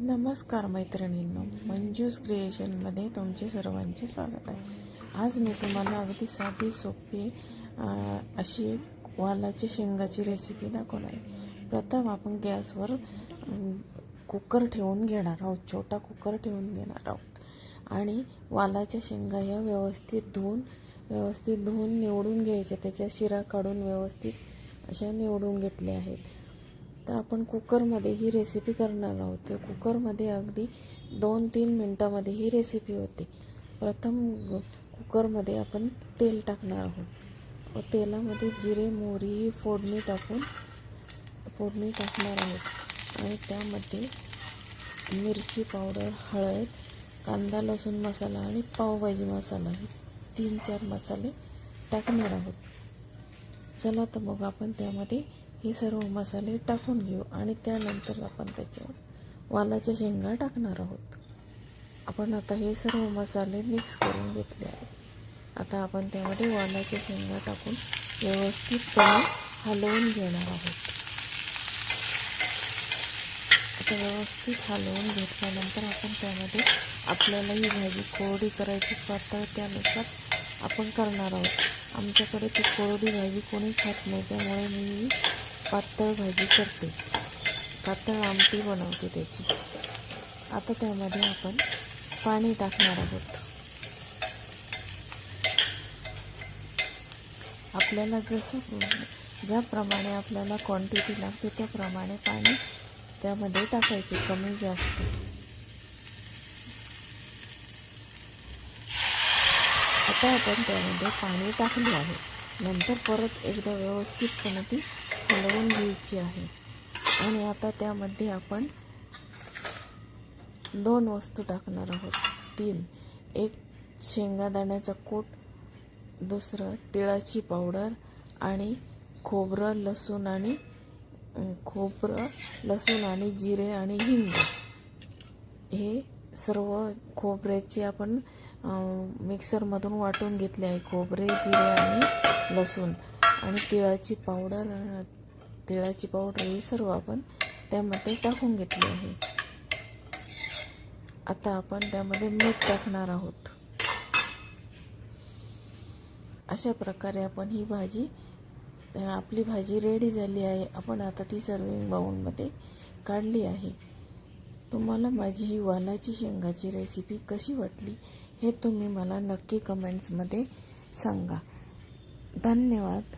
नमस्कार मैत्रिणींनो मंजूस क्रिएशनमध्ये तुमचे सर्वांचे स्वागत आहे. आज मी तुम्हाला अगदी साधी सोपी अशी एक वालाच्या शेंगाची रेसिपी दाखवणार आहे. प्रथम आपण गॅसवर कुकर ठेवून घेणार आहोत छोटा कुकर ठेवून घेणार आहोत. आणि वालाच्या शेंगा ह्या व्यवस्थित धुवून व्यवस्थित धुवून निवडून घ्यायच्या. त्याच्या शिरा काढून व्यवस्थित अशा निवडून घेतल्या आहेत. तर आपण कुकरमध्ये ही रेसिपी करणार आहोत. तर कुकरमध्ये अगदी दोन तीन मिनटामध्ये ही रेसिपी होते. प्रथम कुकरमध्ये आपण तेल टाकणार आहोत. व तेलामध्ये जिरे मोहरी ही फोडणी टाकून फोडणी टाकणार आहोत. आणि त्यामध्ये मिरची पावडर हळद कांदा लसूण मसाला आणि पावभाजी मसाला हे तीन चार मसाले टाकणार आहोत. चला तर मग आपण त्यामध्ये हे सर्व मसाले टाकून घेऊ आणि त्यानंतर आपण त्याच्यावर वालाच्या शेंगा टाकणार आहोत. आपण आता हे सर्व मसाले मिक्स करून घेतले आहेत आता आपण त्यामध्ये वालाच्या शेंगा टाकून व्यवस्थितपणे हलवून घेणार आहोत. आता व्यवस्थित हलवून घेतल्यानंतर आपण त्यामध्ये आपल्याला ही भाजी कोरडी करायची पातळ त्यानुसार आपण करणार आहोत. आमच्याकडे ती कोरडी भाजी कोणी खात नाही त्यामुळे मी पातळ भाजी करते. पातळ आमटी बनवते त्याची. आता त्यामध्ये आपण पाणी टाकणार आहोत. आपल्याला जसं ज्याप्रमाणे आपल्याला क्वांटिटी लागते त्याप्रमाणे पाणी त्यामध्ये टाकायचे कमी जास्त. आता आपण त्यामध्ये पाणी टाकले आहे. नंतर परत एकदा व्यवस्थितपणे ती हलवून घ्यायची आहे. आणि आता त्यामध्ये आपण दोन वस्तू टाकणार आहोत. तीन. एक शेंगादाण्याचा कूट दुसरं तिळाची पावडर आणि खोबरं लसूण आणि खोबरं लसूण आणि जिरे आणि हिंग. हे सर्व खोबऱ्याचे आपण मिक्सरमधून वाटून घेतले आहे. खोबरे जिरे आणि लसूण. आणि तिळाची पावडर तिळाची पावडर हे सर्व आपण त्यामध्ये टाकून घेतली आहे. आता आपण त्यामध्ये मीठ टाकणार आहोत. अशा प्रकारे आपण ही भाजी आपली भाजी रेडी झाली आहे. आपण आता ती सर्विंग बाउलमध्ये काढली आहे. तुम्हाला माझी ही वालाची शेंगाची रेसिपी कशी वाटली हे तुम्ही मला नक्की कमेंट्समध्ये सांगा. धन्यवाद.